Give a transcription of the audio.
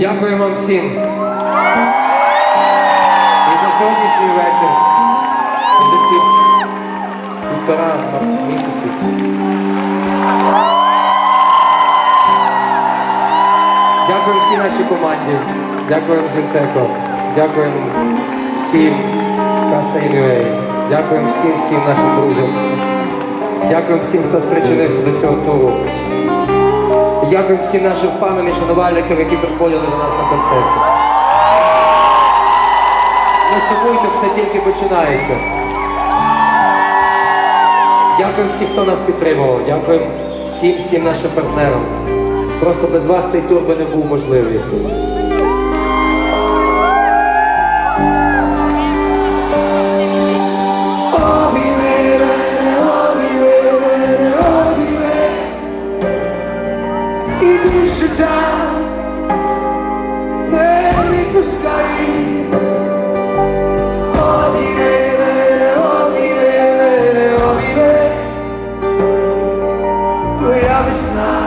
Дякую вам всім. І за сьогоднішній вечір. І за ці півтора місяці. Дякую всій нашій команді. Дякуємо Зінтеко. Дякуємо всім Каса.ua. Дякуємо всім всім нашим друзям. Дякуємо всім, хто спричинився до цього туру. І дякуємо всім нашим фанам і шанувальникам, які приходили до нас на концерти. Не сумуйте, все тільки починається. Дякуємо всім, хто нас підтримував. Дякуємо всім всім нашим партнерам. Просто без вас цей тур би не був можливий. І більше там не відпускай. Обіве, обіве, обіве, твоя весна